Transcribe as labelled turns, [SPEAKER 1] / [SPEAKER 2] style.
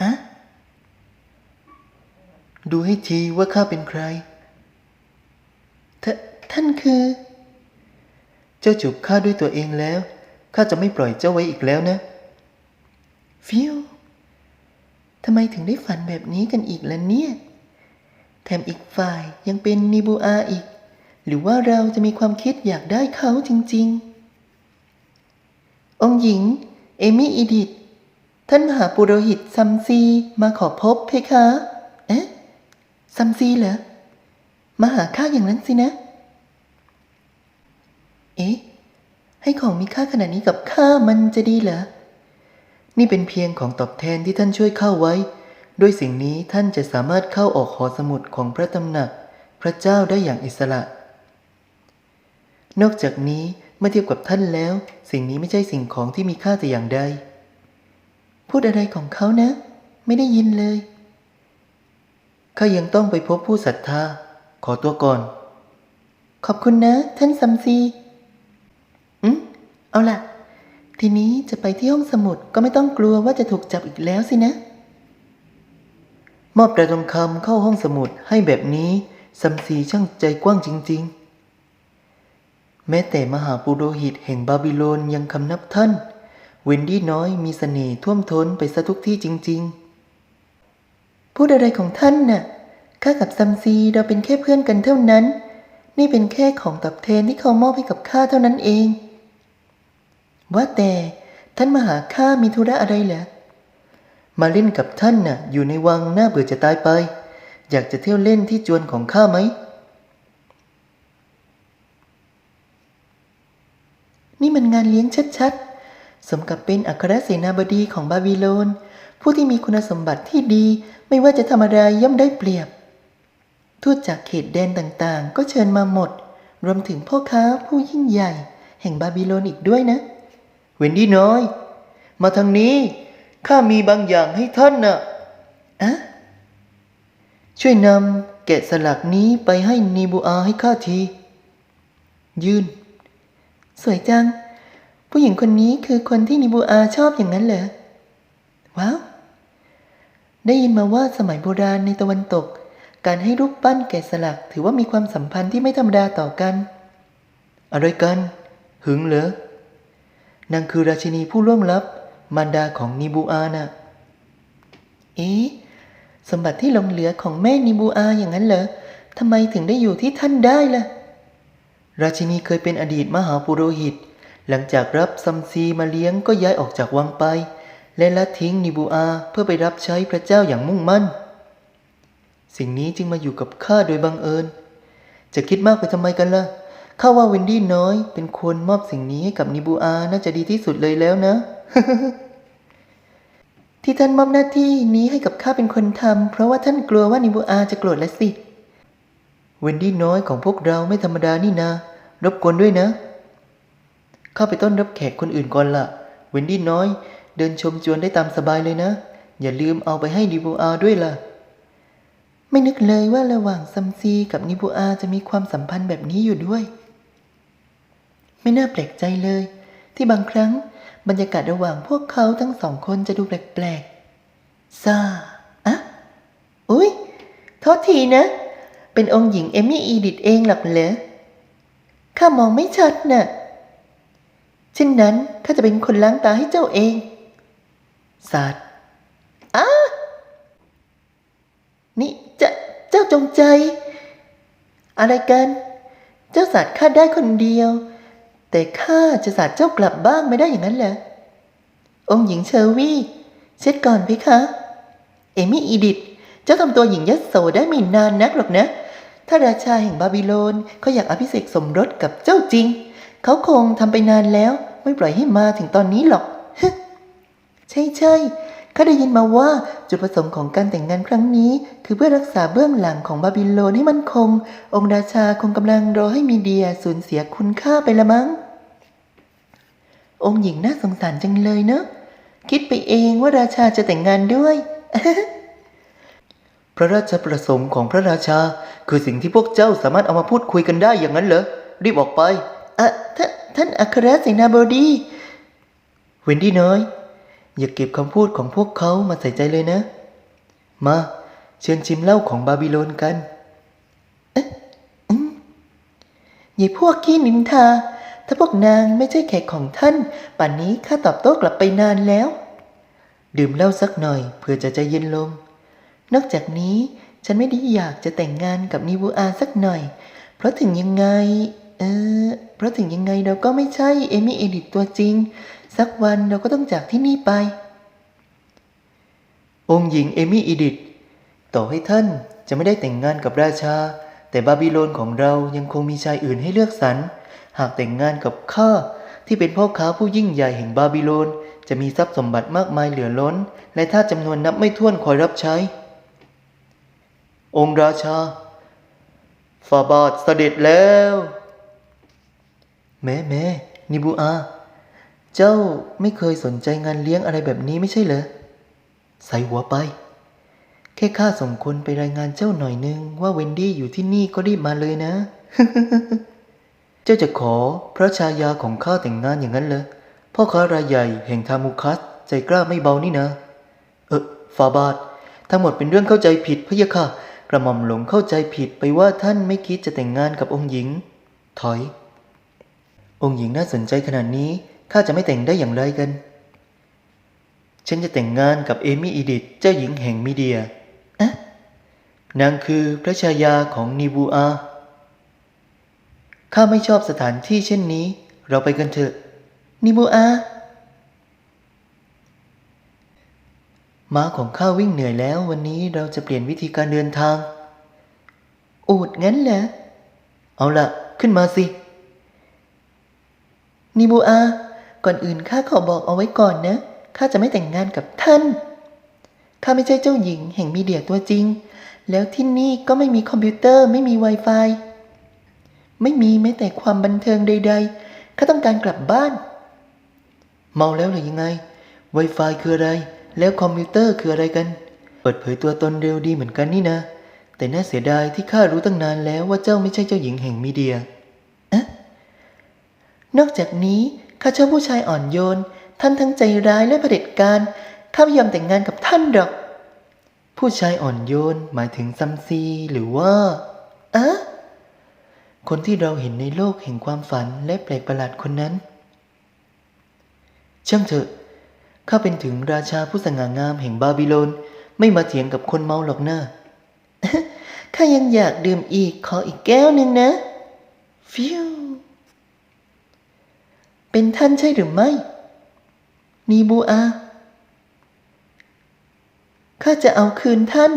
[SPEAKER 1] อะดูให้ทีว่าข้าเป็นใครทท่านคือ เจ้าจูบข้าด้วยตัวเองแล้ว ข้าจะไม่ปล่อยเจ้าไว้อีกแล้วนะ ฟิวทำไมถึงได้ฝันแบบนี้กันอีกล่ะเนี่ย แถมอีกฝ่ายยังเป็นนิบูอาอีก หรือว่าเราจะมีความคิดอยากได้เขาจริง ๆ องหญิง เอมี่อีดิท ท่านมหาปุโรหิตซัมซีมาขอพบเพคะ เอ๊ะซัมซีเหรอ มาหาข้าอย่างนั้นสินะ เอ๊ะ ให้ของมีค่าขนาดนี้กับข้ามันจะดีเหรอ นี่เป็นเพียงของตอบแทนที่ท่านช่วยเข้าไว้ ด้วยสิ่งนี้ท่านจะสามารถเข้าออกหอสมุดของพระตำหนัก พระเจ้าได้อย่างอิสระ นอกจากนี้เมื่อเทียบกับท่านแล้ว สิ่งนี้ไม่ใช่สิ่งของที่มีค่าแต่อย่างใด พูดอะไรของเขานะ ไม่ได้ยินเลยข้ายังต้องไปพบผู้ศรัทธา ขอตัวก่อน ขอบคุณนะ ท่านซัมซีอืมเอาล่ะ ทีนี้จะไปที่ห้องสมุดก็ไม่ต้องกลัวว่าจะถูกจับอีกแล้วสินะ มอบแต่ทองคำเข้าห้องสมุดให้แบบนี้ซัมซีช่างใจกว้างจริง ๆ แม้แต่มหาปุโรหิตแห่งบาบิโลนยังคำนับท่าน วินดี้น้อยมีเสน่ห์ท่วมท้นไปซะทุกที่จริง ๆ พูดอะไรของท่านน่ะ ข้ากับซัมซีเราเป็นแค่เพื่อนกันเท่านั้น นี่เป็นแค่ของตอบแทนที่เขามอบให้กับข้าเท่านั้นเอง ว่าแต่ท่านมาหาข้ามีธุระอะไรเหรอ มาเล่นกับท่านน่ะ อยู่ในวังน่าเบื่อจะตายไป อยากจะเที่ยวเล่นที่จวนของข้าไหม นี่มันงานเลี้ยงชัดๆ สมกับเป็นอัครเสนาบดีของบาบิโลน ผู้ที่มีคุณสมบัติที่ดีไม่ว่าจะทำอะไรย่อมได้เปรียบ ทูตจากเขตแดนต่างๆ ก็เชิญมาหมด รวมถึงพ่อค้าผู้ยิ่งใหญ่ แห่งบาบิโลนอีกด้วยนะ เวนดี้น้อย มาทางนี้ข้ามีบางอย่างให้ท่านน่ะอะช่วยนำแกะสลักนี้ไปให้นีบูอาให้ข้าที ยืนสวยจัง ผู้หญิงคนนี้คือคนที่นิบูอาชอบอย่างนั้นเหรอ ว้าว ได้ยินมาว่าสมัยโบราณในตะวันตก การให้รูปปั้นแกะสลักถือว่ามีความสัมพันธ์ที่ไม่ธรรมดาต่อกัน อะไรกัน หึงเหรอนางคือราชินีผู้ล่วงลับ มารดาของนิบูอาน่ะ เอ๊ะ สมบัติที่หลงเหลือของแม่นิบูอาอย่างนั้นเหรอทำไมถึงได้อยู่ที่ท่านได้ล่ะ ราชินีเคยเป็นอดีตมหาปุโรหิต หลังจากรับซัมซีมาเลี้ยงก็ย้ายออกจากวังไป และละทิ้งนิบูอาเพื่อไปรับใช้พระเจ้าอย่างมุ่งมั่น สิ่งนี้จึงมาอยู่กับข้าโดยบังเอิญ จะคิดมากไปทำไมกันล่ะข้าว่าเวนดี้น้อย เป็นคนมอบสิ่งนี้ให้กับนิบูอาน่าจะดีที่สุดเลยแล้วนะ ที่ท่านมอบหน้าที่นี้ให้กับข้าเป็นคนทำเพราะว่าท่านกลัวว่านิบูอาจะโกรธและสิเวนดี้น้อยของพวกเราไม่ธรรมดานี่นะ รบกวนด้วยนะ เข้าไปต้อนรับแขกคนอื่นก่อนละเวนดี้น้อย เดินชมจวนได้ตามสบายเลยนะ อย่าลืมเอาไปให้นิบูอาด้วยล่ะ ไม่นึกเลยว่าระหว่างซัมซีกับนิบูอาจะมีความสัมพันธ์แบบนี้อยู่ด้วย ไม่น่าแปลกใจเลย ที่บางครั้งบรรยากาศระหว่างพวกเขาทั้งสองคนจะดูแปลกๆซาอะอุ๊ยโทษทีนะ เป็นองค์หญิงเอมี่อีดิทเองหรอกเหรอข้ามองไม่ชัดน่ะ ช่นนั้นข้าจะเป็นคนล้างตาให้เจ้าเอง ศาสตร์อ้านี่เจ้าเจ้าจงใจ อะไรกัน เจ้าศาสตร์ข้าได้คนเดียว แต่ข้าจะศาสตร์เจ้ากลับบ้างไม่ได้อย่างนั้นเหรอ องค์หญิงเชอร์วี่เช็ดก่อนพี่คะ เอมี่อีดิทเจ้าทำตัวหญิงยัดโสได้ไม่นานนักหรอกนะ ถ้าราชาแห่งบาบิโลนเขาอยากอภิเษกสมรสกับเจ้าจริง เขาคงทำไปนานแล้ว ไม่ปล่อยให้มาถึงตอนนี้หรอกใช่ใช่ข้าได้ยินมาว่าจุดประสงค์ของการแต่งงานครั้งนี้ คือเพื่อรักษาเบื้องหลังของบาบิโลนให้มั่นคง องค์ราชาคงกำลังรอให้มีเดียสูญเสียคุณค่าไปละมั้ง องค์หญิงน่าสงสารจังเลยเนอะ คิดไปเองว่าราชาจะแต่งงานด้วย พระราชประสงค์ของพระราชา คือสิ่งที่พวกเจ้าสามารถเอามาพูดคุยกันได้อย่างนั้นเหรอรีบออกไป อะท่านท่านอัครเสนาบดีเวนดี้น้อย อย่าเก็บคำพูดของพวกเขามาใส่ใจเลยนะ มา เชิญชิมเหล้าของบาบิโลนกันอยายพวกขี้นินทา ถ้าพวกนางไม่ใช่แขกของท่าน ป่านนี้ข้าตอบโต้กลับไปนานแล้ว ดื่มเหล้าสักหน่อยเพื่อจะใจเย็นลง นอกจากนี้ฉันไม่ได้อยากจะแต่งงานกับนิวูอาสักหน่อย เพราะถึงยังไง เออเพราะถึงยังไงเราก็ไม่ใช่เอมี่เอดิตตัวจริง สักวันเราก็ต้องจากที่นี่ไป องค์หญิงเอมี่อีดิทต่อให้ท่านจะไม่ได้แต่งงานกับราชา แต่บาบิโลนของเรายังคงมีชายอื่นให้เลือกสรร หากแต่งงานกับข้าที่เป็นพ่อค้าผู้ยิ่งใหญ่แห่งบาบิโลน จะมีทรัพย์สมบัติมากมายเหลือล้น และถ้าจำนวนนับไม่ถ้วนคอยรับใช้ องค์ราชาฟาบาทเสด็จแล้ว แม่แม่นิบูอา เจ้าไม่เคยสนใจงานเลี้ยงอะไรแบบนี้ไม่ใช่เหรอ ใส่หัวไป แค่ข้าส่งคนไปรายงานเจ้าหน่อยนึงว่าเวนดี้อยู่ที่นี่ก็รีบมาเลยนะ เจ้าจะขอพระชายาของข้าแต่งงานอย่างนั้นเหรอ พ่อค้ารายใหญ่แห่งทามุคัสใจกล้าไม่เบานี่นะ เออฟาบาททั้งหมดเป็นเรื่องเข้าใจผิดพะยะค่ะ กระหม่อมหลงเข้าใจผิดไปว่าท่านไม่คิดจะแต่งงานกับองค์หญิง ถอย องค์หญิงน่าสนใจขนาดนี้ข้าจะไม่แต่งได้อย่างไรกัน ฉันจะแต่งงานกับเอมี่อีดิทเจ้าหญิงแห่งมีเดียอะนางคือพระชายาของนิบูอาข้าไม่ชอบสถานที่เช่นนี้ เราไปกันเถอะ นิบูอาม้าของข้าวิ่งเหนื่อยแล้ววันนี้เราจะเปลี่ยนวิธีการเดินทางอูดงั้นเหรอเอาละขึ้นมาสิ นิบูอา ก่อนอื่นข้าขอบอกเอาไว้ก่อนนะ ข้าจะไม่แต่งงานกับท่าน ข้าไม่ใช่เจ้าหญิงแห่งมีเดียตัวจริง แล้วที่นี่ก็ไม่มีคอมพิวเตอร์ไม่มี Wi-Fi ไม่มีแม้แต่ความบันเทิงใด ๆ ข้าต้องการกลับบ้าน เมาแล้วหรือยังไง Wi-Fi คืออะไร แล้วคอมพิวเตอร์คืออะไรกัน เปิดเผยตัวตนเร็วดีเหมือนกันนี่นะ แต่น่าเสียดายที่ข้ารู้ตั้งนานแล้วว่าเจ้าไม่ใช่เจ้าหญิงแห่งมีเดีย นอกจากนี้ข้าชอบผู้ชายอ่อนโยน ท่านทั้งใจร้ายและเผด็จการข้าไม่ยอมแต่งงานกับท่านหรอก ผู้ชายอ่อนโยนหมายถึงซัมซีหรือว่าอะคนที่เราเห็นในโลกแห่งความฝันและแปลกประหลาดคนนั้น ช่างเถอะข้าเป็นถึงราชาผู้สง่างามแห่งบาบิโลน ไม่มาเถียงกับคนเมาหรอกนะข้ายังอยากดื่มอีกขออีกแก้วหนึ่งนะ ฟิว เป็นท่านใช่หรือไม่ นีบูอา ข้าจะเอาคืนท่าน